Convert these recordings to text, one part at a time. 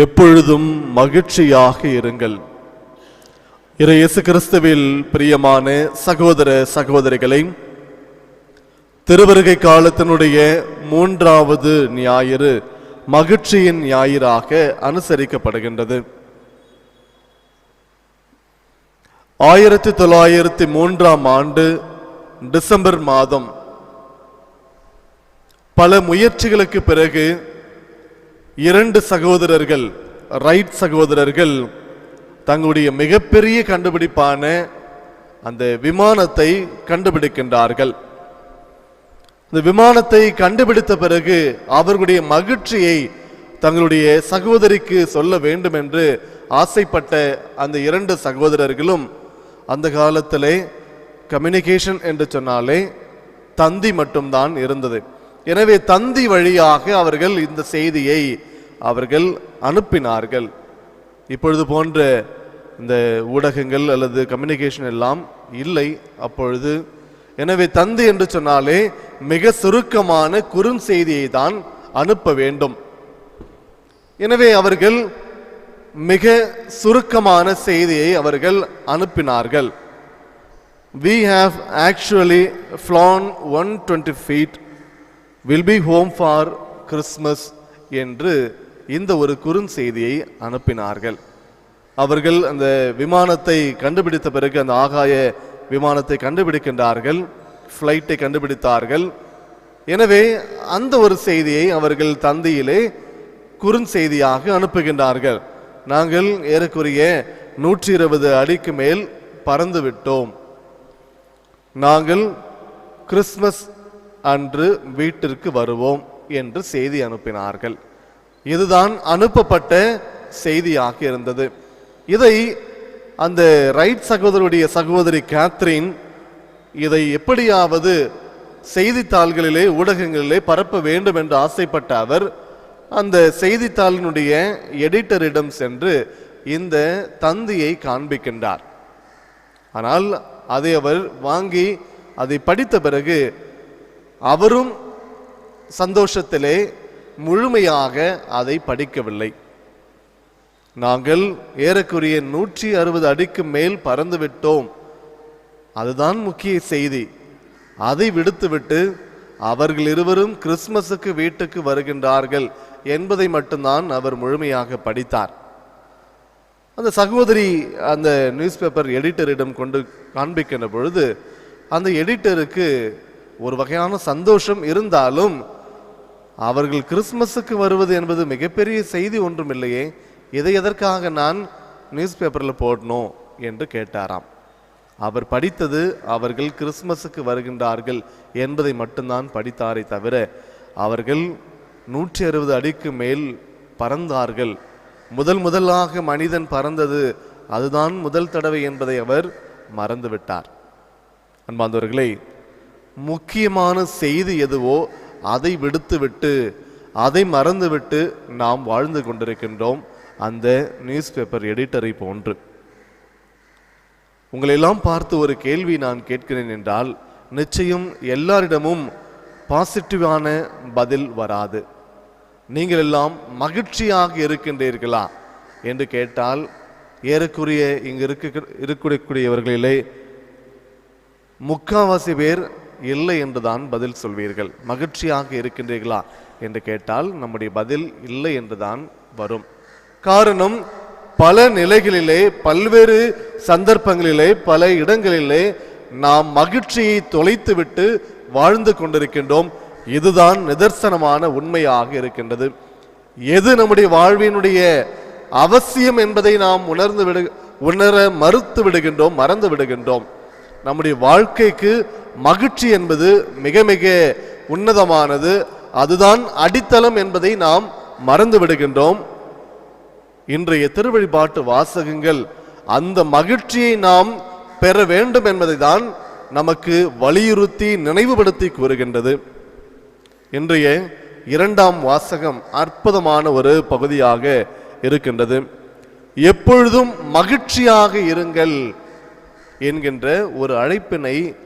எப்பொழுதும் மகிழ்ச்சியாக இருங்கள். இறை இயேசு கிறிஸ்துவில் பிரியமான சகோதர சகோதரிகளை திருவருகை காலத்தினுடைய மூன்றாவது ஞாயிறு மகிழ்ச்சியின் ஞாயிறாக அனுசரிக்கப்படுகின்றது. ஆயிரத்தி தொள்ளாயிரத்தி மூன்றாம் ஆண்டு டிசம்பர் மாதம் பல முயற்சிகளுக்கு பிறகு இரண்டு சகோதரர்கள் ரைட் சகோதரர்கள் தங்களுடைய மிகப்பெரிய கண்டுபிடிப்பான அந்த விமானத்தை கண்டுபிடிக்கின்றார்கள். இந்த விமானத்தை கண்டுபிடித்த பிறகு அவர்களுடைய மகிழ்ச்சியை தங்களுடைய சகோதரிக்கு சொல்ல வேண்டும் என்று ஆசைப்பட்ட அந்த இரண்டு சகோதரர்களும் அந்த காலத்திலே கம்யூனிகேஷன் என்று சொன்னாலே தந்தி மட்டும்தான் இருந்தது. எனவே தந்தி வழியாக அவர்கள் இந்த செய்தியை அவர்கள் அனுப்பினார்கள். இப்பொழுது போன்ற இந்த ஊடகங்கள் அல்லது கம்யூனிகேஷன் எல்லாம் இல்லை. அப்பொழுது எனவே தந்தி என்று சொன்னாலே மிக சுருக்கமான குறுஞ்செய்தியை தான் அனுப்ப வேண்டும். எனவே அவர்கள் மிக சுருக்கமான செய்தியை அவர்கள் அனுப்பினார்கள். We have actually plan one twenty feet will be home for Christmas என்று இந்த ஒரு குறுஞ்செய்தியை அனுப்பினார்கள். அவர்கள் அந்த விமானத்தை கண்டுபிடித்த பிறகு அந்த ஆகாய விமானத்தை கண்டுபிடிக்கின்றார்கள் ஃப்ளைட்டை கண்டுபிடித்தார்கள். எனவே அந்த ஒரு செய்தியை அவர்கள் தந்தியிலே குறுஞ்செய்தியாக அனுப்புகின்றார்கள். நாங்கள் ஏறக்குறைய நூற்றி இருபது அடிக்கு மேல் பறந்து விட்டோம் நாங்கள் கிறிஸ்மஸ் அன்று வீட்டிற்கு வருவோம் என்று செய்தி அனுப்பினார்கள். இதுதான் அனுப்பப்பட்ட செய்தியாக இருந்தது. இதை அந்த ரைட் சகோதரருடைய சகோதரி கேத்ரின் இதை எப்படியாவது செய்தித்தாள்களிலே ஊடகங்களிலே பரப்ப வேண்டும் என்று ஆசைப்பட்ட அவர் அந்த செய்தித்தாளினுடைய எடிட்டரிடம் சென்று இந்த தந்தியை காண்பிக்கின்றார். ஆனால் அதை அவர் வாங்கி அதை படித்த பிறகு அவரும் சந்தோஷத்திலே முழுமையாக அதை படிக்கவில்லை. நாங்கள் ஏறக்குறைய நூற்றி அறுபது அடிக்கு மேல் பறந்துவிட்டோம் அதுதான் முக்கிய செய்தி. அதை விடுத்துவிட்டு அவர்கள் இருவரும் கிறிஸ்மஸுக்கு வீட்டுக்கு வருகின்றார்கள் என்பதை மட்டும்தான் அவர் முழுமையாக படித்தார். அந்த சகோதரி அந்த நியூஸ் பேப்பர் எடிட்டரிடம் கொண்டு காண்பிக்கின்ற பொழுது அந்த எடிட்டருக்கு ஒரு வகையான சந்தோஷம் இருந்தாலும் அவர்கள் கிறிஸ்மஸுக்கு வருவது என்பது மிகப்பெரிய செய்தி ஒன்றும் இல்லையே இதை எதற்காக நான் நியூஸ் பேப்பரில் போடணும் என்று கேட்டாராம். அவர் படித்தது அவர்கள் கிறிஸ்மஸுக்கு வருகின்றார்கள் என்பதை மட்டும்தான் படித்தாரே தவிர அவர்கள் நூற்றி அறுபது அடிக்கு மேல் பறந்தார்கள். முதல் முதலாக மனிதன் பறந்தது அதுதான் முதல் தடவை என்பதை அவர் மறந்துவிட்டார். அன்பாந்தவர்களே முக்கியமான செய்தி எதுவோ அதை விடுத்துவிட்டு அதை மறந்துவிட்டு நாம் வாழ்ந்து கொண்டிருக்கின்றோம் அந்த நியூஸ் பேப்பர் எடிட்டரை போன்று. உங்களெல்லாம் பார்த்து ஒரு கேள்வி நான் கேட்கிறேன் என்றால் நிச்சயம் எல்லாரிடமும் பாசிட்டிவான பதில் வராது. நீங்கள் எல்லாம் மகிழ்ச்சியாக இருக்கின்றீர்களா? என்று கேட்டால் ஏறக்குறைய இங்கு இருக்க இருக்கக்கூடியவர்களிலே முக்காவாசி பேர் இல்லை என்றுதான் பதில் சொல்வீர்கள். மகிழ்ச்சியாக இருக்கின்றீர்களா? என்று கேட்டால் நம்முடைய பதில் இல்லை என்றுதான் வரும். காரணம் பல நிலைகளிலே பல்வேறு சந்தர்ப்பங்களிலே பல இடங்களிலே நாம் மகிழ்ச்சியை தொலைத்துவிட்டு வாழ்ந்து கொண்டிருக்கின்றோம். இதுதான் நிதர்சனமான உண்மையாக இருக்கின்றது. எது நம்முடைய வாழ்வினுடைய அவசியம் என்பதை நாம் உணர்ந்து விடு உணர மறுத்து விடுகின்றோம் மறந்து விடுகின்றோம். நம்முடைய வாழ்க்கைக்கு மகிழ்ச்சி என்பது மிக மிக உன்னதமானது. அதுதான் அடித்தளம் என்பதை நாம் மறந்து விடுகின்றோம். இன்றைய திருவழிபாட்டு வாசகங்கள் அந்த மகிழ்ச்சியை நாம் பெற வேண்டும் என்பதை தான் நமக்கு வலியுறுத்தி நினைவுபடுத்தி கூறுகின்றது. இன்றைய இரண்டாம் வாசகம் அற்புதமான ஒரு பகுதியாக இருக்கின்றது. எப்பொழுதும் மகிழ்ச்சியாக இருங்கள். என்கின்ற ஒரு அழைப்பினை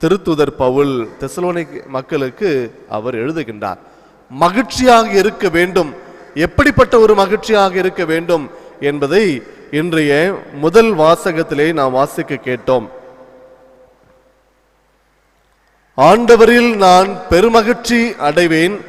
திருத்துதர் பவுல் தெசலோனை மக்களுக்கு அவர் எழுதுகின்றார். மகிழ்ச்சியாக இருக்க வேண்டும். எப்படிப்பட்ட ஒரு மகிழ்ச்சியாக இருக்க வேண்டும் என்பதை இன்றைய முதல் வாசகத்திலே நாம் வாசிக்க கேட்டோம். ஆண்டவரில் நான் பெருமகிழ்ச்சி அடைவேன்.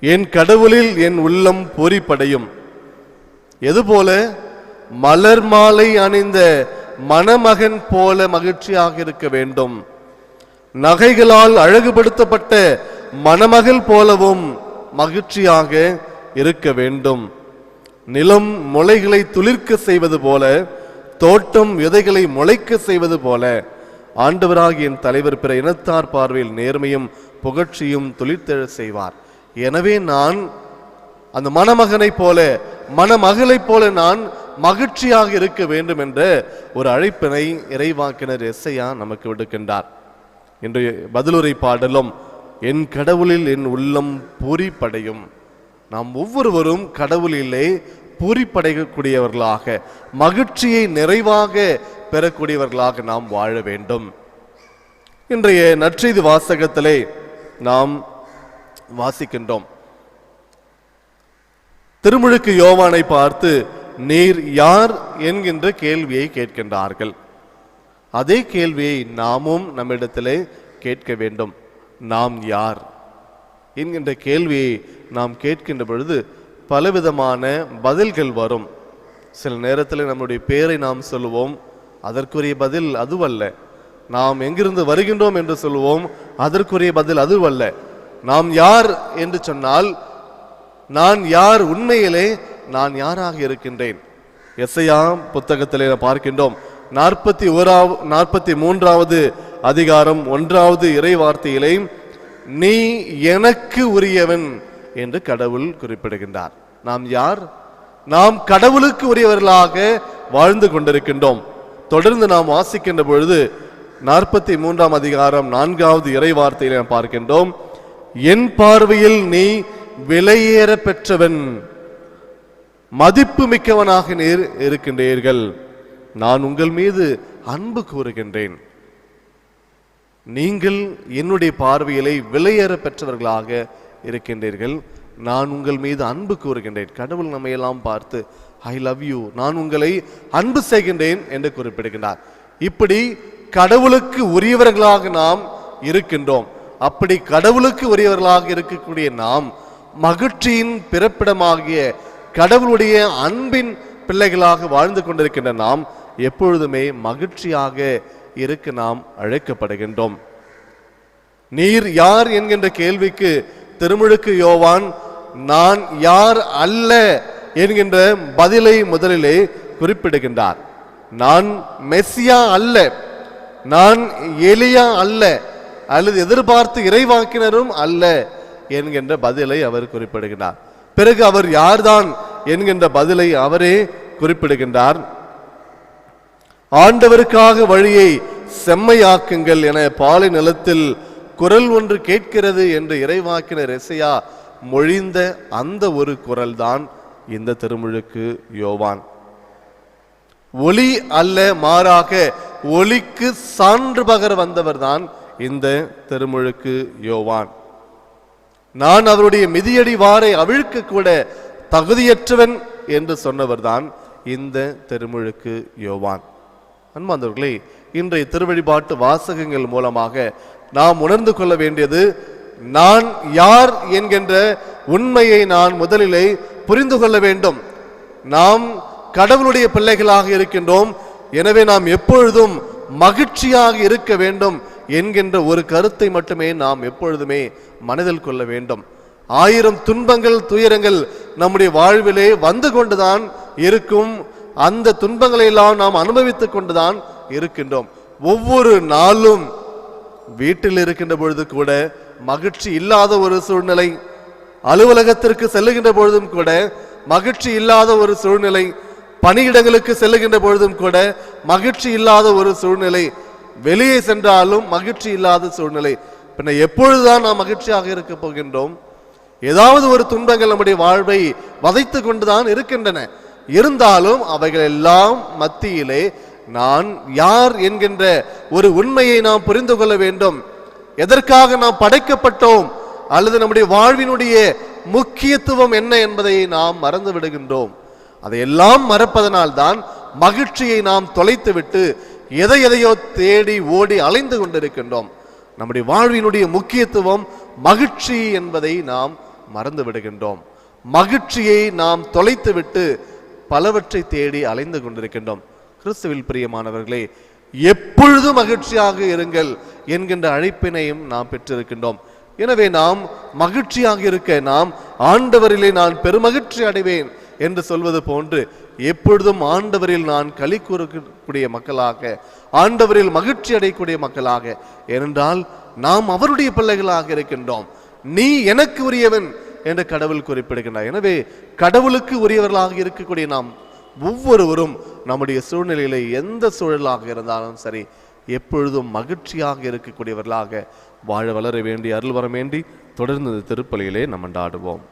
என் கடவுளில் என் உள்ளம் பொறிப்படையும். எதுபோல? மலர் மாலை அணிந்த மணமகன் போல மகிழ்ச்சியாக இருக்க வேண்டும். நகைகளால் அழகுபடுத்தப்பட்ட மணமகள் போலவும் மகிழ்ச்சியாக இருக்க வேண்டும். நிலம் முளைகளை துளிர்க்க செய்வது போல தோட்டம் விதைகளை முளைக்க செய்வது போல ஆண்டவராகிய என் தலைவர் பிற இனத்தார் பார்வையில் நேர்மையும் புகழ்ச்சியும் துளிர்த்தெழ செய்வார். எனவே நான் அந்த மணமகனைப் போல மணமகளைப் போல நான் மகிழ்ச்சியாக இருக்க வேண்டும் என்ற ஒரு அழைப்பினை இறைவாக்கினர் எஸ்ஐயா நமக்கு விடுக்கின்றார். இன்றைய பதிலுரை பாடலும் என் கடவுளில் என் உள்ளம் பூரிப்படையும். நாம் ஒவ்வொருவரும் கடவுளிலே பூரிப்படையக்கூடியவர்களாக மகிழ்ச்சியை நிறைவாக பெறக்கூடியவர்களாக நாம் வாழ வேண்டும். இன்றைய நற்செய்தி வாசகத்திலே நாம் வாசிக்கின்றோம். திருமுழுக்கு யோவானை பார்த்து நீர் யார் என்கின்ற கேள்வியை கேட்கின்றார்கள். அதே கேள்வியை நாமும் நம்மிடத்திலே கேட்க வேண்டும். நாம் யார்? என்கின்ற கேள்வியை நாம் கேட்கின்ற பொழுது பலவிதமான பதில்கள் வரும். சில நேரத்தில் நம்முடைய பேரை நாம் சொல்லுவோம். அதற்குரிய பதில் அதுவல்ல. நாம் எங்கிருந்து வருகின்றோம் என்று சொல்லுவோம். அதற்குரிய பதில் அதுவல்ல. நாம் யார் என்று சொன்னால் நான் யார் உண்மையிலே நான் யாராக இருக்கின்றேன்? எஸ்ஐயா புத்தகத்திலே பார்க்கின்றோம். நாற்பத்தி ஓராவ நாற்பத்தி மூன்றாவது அதிகாரம் ஒன்றாவது இறை வார்த்தையிலே நீ எனக்கு உரியவன் என்று கடவுள் குறிப்பிடுகின்றார். நாம் யார்? நாம் கடவுளுக்கு உரியவர்களாக வாழ்ந்து கொண்டிருக்கின்றோம். தொடர்ந்து நாம் வாசிக்கின்ற பொழுது நாற்பத்தி மூன்றாம் அதிகாரம் நான்காவது இறை வார்த்தையிலே பார்க்கின்றோம். என் பார்வையில் நீ விலையேற பெற்றவன். மதிப்பு மிக்கவனாக நீர் இருக்கின்றீர்கள். நான் உங்கள் மீது அன்பு கூறுகின்றேன். நீங்கள் என்னுடைய பார்வையிலே விலையேற பெற்றவர்களாக இருக்கின்றீர்கள். நான் உங்கள் மீது அன்பு கூறுகின்றேன். கடவுள் நம்மை எல்லாம் பார்த்து ஐ லவ் யூ நான் உங்களை அன்பு செய்கின்றேன் என்று குறிப்பிடுகின்றார். இப்படி கடவுளுக்கு உரியவர்களாக நாம் இருக்கின்றோம். அப்படி கடவுளுக்கு உரியவர்களாக இருக்கக்கூடிய நாம் மகிழ்ச்சியின் பிறப்பிடமாகிய கடவுளுடைய அன்பின் பிள்ளைகளாக வாழ்ந்து கொண்டிருக்கின்ற நாம் எப்பொழுதுமே மகிழ்ச்சியாக இருக்க நாம் அழைக்கப்படுகின்றோம். நீர் யார் என்கின்ற கேள்விக்கு திருமுழுக்கு யோவான் நான் யார் அல்ல? என்கின்ற பதிலை முதலிலே குறிப்பிடுகின்றார். நான் மெஸ்ஸியா அல்ல? நான் எலியா அல்ல? அல்லது எதிர்பார்த்து இறைவாக்கினரும் அல்ல? என்கின்ற பதிலை அவர் குறிப்பிடுகிறார் பிறகு அவர் யார்தான் என்கின்ற பதிலை அவரே குறிப்பிடுகின்றார். ஆண்டவருக்காக வழியை செம்மையாக்குங்கள் என பாலை நிலத்தில் குரல் ஒன்று கேட்கிறது என்று இறைவாக்கினர் இசையா மொழிந்த அந்த ஒரு குரல்தான் இந்த திருமுழுக்கு யோவான். ஒளி அல்ல மாறாக ஒளிக்கு சான்று பகர வந்தவர்தான் இந்த திருமுழுக்கு யோவான். நான் அவருடைய மிதியடி வாரை அவிழ்க்க கூட தகுதியற்றவன் என்று சொன்னவர்தான் இந்த திருமுழுக்கு யோவான். அன்பாந்தவர்களே இன்றைய திருவழிபாட்டு வாசகங்கள் மூலமாக நாம் உணர்ந்து கொள்ள வேண்டியது நான் யார் என்கின்ற உண்மையை நான் முதலிலே புரிந்து கொள்ள வேண்டும். நாம் கடவுளுடைய பிள்ளைகளாக இருக்கின்றோம் எனவே நாம் எப்பொழுதும் மகிழ்ச்சியாக இருக்க வேண்டும் என்கின்ற ஒரு கருத்தை மட்டுமே நாம் எப்பொழுதுமே மனதில் கொள்ள வேண்டும். ஆயிரம் துன்பங்கள் துயரங்கள் நம்முடைய வாழ்விலே வந்து கொண்டுதான் இருக்கும். அந்த துன்பங்களை எல்லாம் நாம் அனுபவித்துக் கொண்டுதான் இருக்கின்றோம். ஒவ்வொரு நாளும் வீட்டில் இருக்கின்ற பொழுது கூட மகிழ்ச்சி இல்லாத ஒரு சூழ்நிலை அலுவலகத்திற்கு செல்லுகின்ற பொழுதும் கூட மகிழ்ச்சி இல்லாத ஒரு சூழ்நிலை பணியிடங்களுக்கு செல்லுகின்ற பொழுதும் கூட மகிழ்ச்சி இல்லாத ஒரு சூழ்நிலை வெளியே சென்றாலும் மகிழ்ச்சி இல்லாத சூழ்நிலை. பின்ன எப்பொழுதுதான் நாம் மகிழ்ச்சியாக இருக்க போகின்றோம்? ஏதாவது ஒரு துன்பங்கள் நம்முடைய வாழ்வை வதைத்து கொண்டுதான் இருக்கின்றன. இருந்தாலும் அவைகள் எல்லாம் மத்தியிலே நான் யார் என்கின்ற ஒரு உண்மையை நாம் புரிந்து கொள்ள வேண்டும். எதற்காக நாம் படைக்கப்பட்டோம்? அல்லது நம்முடைய வாழ்வினுடைய முக்கியத்துவம் என்ன என்பதை நாம் மறந்து விடுகின்றோம். அதையெல்லாம் மறப்பதனால் தான் மகிழ்ச்சியை நாம் தொலைத்துவிட்டு எதை எதையோ தேடி ஓடி அலைந்து கொண்டிருக்கின்றோம். நம்முடைய வாழ்வினுடைய முக்கியத்துவம் மகிழ்ச்சி என்பதை நாம் மறந்து விடுகின்றோம் மகிழ்ச்சியை நாம் தொலைத்துவிட்டு பலவற்றை தேடி அலைந்து கொண்டிருக்கின்றோம். கிறிஸ்துவில் பிரியமானவர்களே எப்பொழுதும் மகிழ்ச்சியாக இருங்கள் என்கின்ற அழைப்பினையும் நாம் பெற்றிருக்கின்றோம். எனவே நாம் மகிழ்ச்சியாக இருக்க நாம் ஆண்டவரிலே நான் பெருமகிழ்ச்சி அடைவேன் என்று சொல்வது போன்று எப்பொழுதும் ஆண்டவரில் நான் களி கூறக்கூடிய மக்களாக ஆண்டவரில் மகிழ்ச்சி அடையக்கூடிய மக்களாக ஏனென்றால் நாம் அவருடைய பிள்ளைகளாக இருக்கின்றோம். நீ எனக்கு உரியவன் என்று கடவுள் குறிப்பிடுகின்றார். எனவே கடவுளுக்கு உரியவர்களாக இருக்கக்கூடிய நாம் ஒவ்வொருவரும் நம்முடைய சூழ்நிலையில எந்த சூழலாக இருந்தாலும் சரி எப்பொழுதும் மகிழ்ச்சியாக இருக்கக்கூடியவர்களாக வாழ வளர வேண்டி அருள் வர வேண்டி தொடர்ந்து திருப்பலியிலே நம்ம ஆடுவோம்.